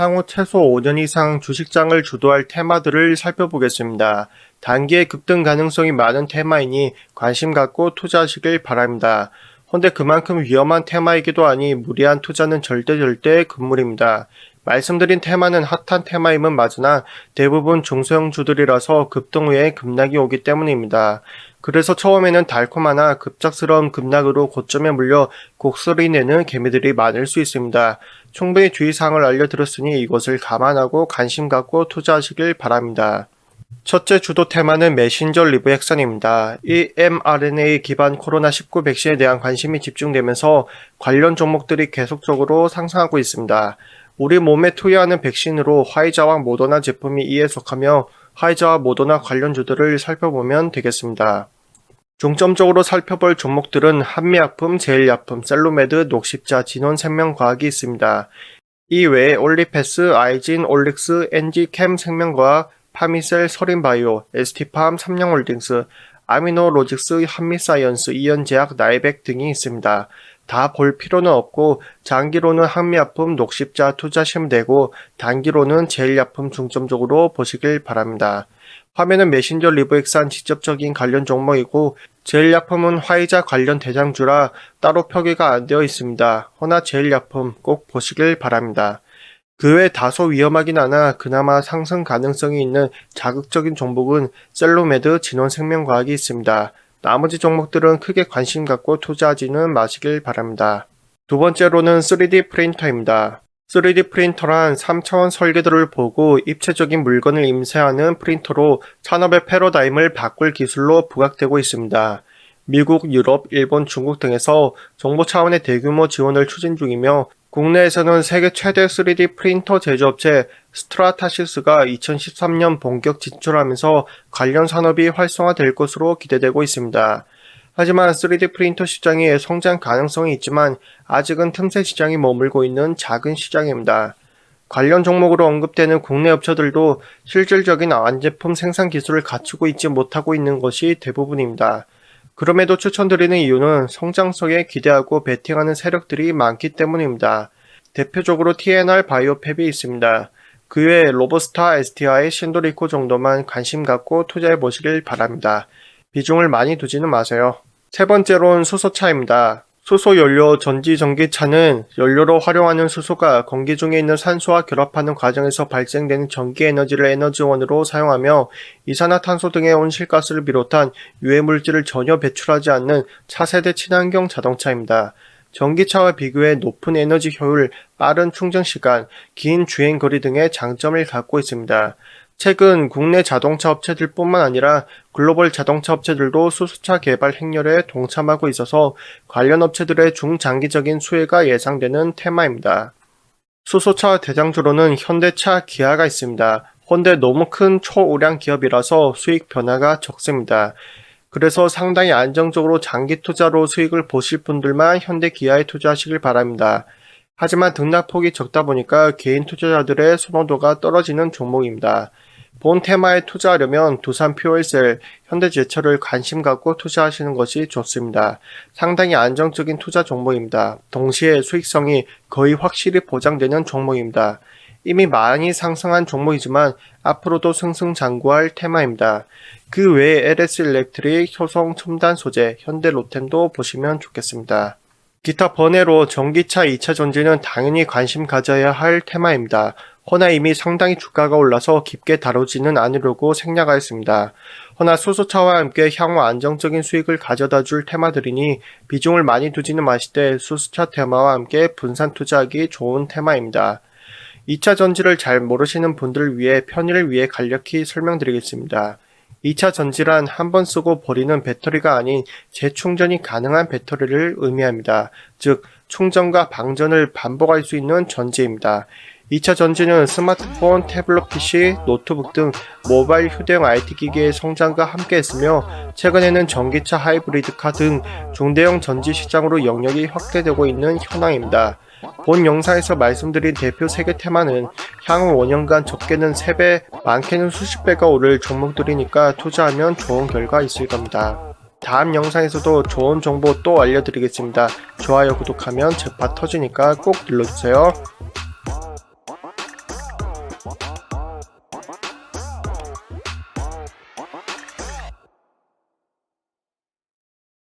향후 최소 5년 이상 주식장을 주도할 테마들을 살펴보겠습니다. 단기에 급등 가능성이 많은 테마이니 관심 갖고 투자하시길 바랍니다. 헌데 그만큼 위험한 테마이기도 하니 무리한 투자는 절대 절대 금물입니다. 말씀드린 테마는 핫한 테마임은 맞으나 대부분 중소형주들이라서 급등 후에 급락이 오기 때문입니다. 그래서 처음에는 달콤하나 급작스러운 급락으로 고점에 물려 곡소리 내는 개미들이 많을 수 있습니다. 충분히 주의사항을 알려드렸으니 이것을 감안하고 관심 갖고 투자하시길 바랍니다. 첫째 주도 테마는 메신저 리브 핵산입니다. 이 mRNA 기반 코로나19 백신에 대한 관심이 집중되면서 관련 종목들이 계속적으로 상승하고 있습니다. 우리 몸에 투여하는 백신으로 화이자와 모더나 제품이 이에 속하며 화이자와 모더나 관련주들을 살펴보면 되겠습니다. 중점적으로 살펴볼 종목들은 한미약품, 제일약품, 셀로메드, 녹십자, 진원생명과학이 있습니다. 이 외에 올리패스, 아이진, 올릭스, 엔지캠 생명과학, 파미셀, 서린바이오, ST팜, 삼성홀딩스, 아미노로직스, 한미사이언스, 이연제약, 나이백 등이 있습니다. 다 볼 필요는 없고 장기로는 한미약품, 녹십자 투자하시면 되고 단기로는 제일약품 중점적으로 보시길 바랍니다. 화면은 메신저 리브엑산 직접적인 관련 종목이고 제일약품은 화이자 관련 대장주라 따로 표기가 안 되어 있습니다. 허나 제일약품 꼭 보시길 바랍니다. 그 외 다소 위험하긴 하나 그나마 상승 가능성이 있는 자극적인 종목은 셀로메드 진원생명과학이 있습니다. 나머지 종목들은 크게 관심 갖고 투자하지는 마시길 바랍니다. 두 번째로는 3D 프린터입니다. 3D 프린터란 3차원 설계도를 보고 입체적인 물건을 임세하는 프린터로 산업의 패러다임을 바꿀 기술로 부각되고 있습니다. 미국, 유럽, 일본, 중국 등에서 정부 차원의 대규모 지원을 추진 중이며 국내에서는 세계 최대 3D 프린터 제조업체 스트라타시스가 2013년 본격 진출하면서 관련 산업이 활성화될 것으로 기대되고 있습니다. 하지만 3D 프린터 시장이 성장 가능성이 있지만 아직은 틈새 시장이 머물고 있는 작은 시장입니다. 관련 종목으로 언급되는 국내 업체들도 실질적인 완제품 생산 기술을 갖추고 있지 못하고 있는 것이 대부분입니다. 그럼에도 추천드리는 이유는 성장성에 기대하고 베팅하는 세력들이 많기 때문입니다. 대표적으로 TNR 바이오팹이 있습니다. 그 외에 로버스타, STI, 신도리코 정도만 관심 갖고 투자해 보시길 바랍니다. 비중을 많이 두지는 마세요. 세 번째로는 수소차입니다. 수소 연료 전지 전기차는 연료로 활용하는 수소가 공기 중에 있는 산소와 결합하는 과정에서 발생되는 전기 에너지를 에너지원으로 사용하며 이산화탄소 등의 온실가스를 비롯한 유해 물질을 전혀 배출하지 않는 차세대 친환경 자동차입니다. 전기차와 비교해 높은 에너지 효율, 빠른 충전 시간, 긴 주행 거리 등의 장점을 갖고 있습니다. 최근 국내 자동차 업체들 뿐만 아니라 글로벌 자동차 업체들도 수소차 개발 행렬에 동참하고 있어서 관련 업체들의 중장기적인 수혜가 예상되는 테마입니다. 수소차 대장주로는 현대차, 기아가 있습니다. 헌데 너무 큰 초우량 기업이라서 수익 변화가 적습니다. 그래서 상당히 안정적으로 장기 투자로 수익을 보실 분들만 현대 기아에 투자하시길 바랍니다. 하지만 등락폭이 적다 보니까 개인 투자자들의 선호도가 떨어지는 종목입니다. 본 테마에 투자하려면 두산 퓨얼셀, 현대제철을 관심 갖고 투자하시는 것이 좋습니다. 상당히 안정적인 투자 종목입니다. 동시에 수익성이 거의 확실히 보장되는 종목입니다. 이미 많이 상승한 종목이지만 앞으로도 승승장구할 테마입니다. 그 외에 LS 일렉트릭, 효성 첨단 소재, 현대 로템도 보시면 좋겠습니다. 기타 번외로 전기차 2차 전지는 당연히 관심 가져야 할 테마입니다. 허나 이미 상당히 주가가 올라서 깊게 다루지는 않으려고 생략하였습니다. 허나 수소차와 함께 향후 안정적인 수익을 가져다 줄 테마들이니 비중을 많이 두지는 마시되 수소차 테마와 함께 분산 투자하기 좋은 테마입니다. 2차 전지를 잘 모르시는 분들을 위해 편의를 위해 간략히 설명드리겠습니다. 2차 전지란 한 번 쓰고 버리는 배터리가 아닌 재충전이 가능한 배터리를 의미합니다. 즉, 충전과 방전을 반복할 수 있는 전지입니다. 2차 전지는 스마트폰, 태블릿 PC, 노트북 등 모바일 휴대용 IT 기기의 성장과 함께 했으며 최근에는 전기차 하이브리드카 등 중대형 전지 시장으로 영역이 확대되고 있는 현황입니다. 본 영상에서 말씀드린 대표 3개 테마는 향후 5년간 적게는 3배, 많게는 수십 배가 오를 종목들이니까 투자하면 좋은 결과 있을 겁니다. 다음 영상에서도 좋은 정보 또 알려드리겠습니다. 좋아요, 구독하면 제파 터지니까 꼭 눌러주세요. 아,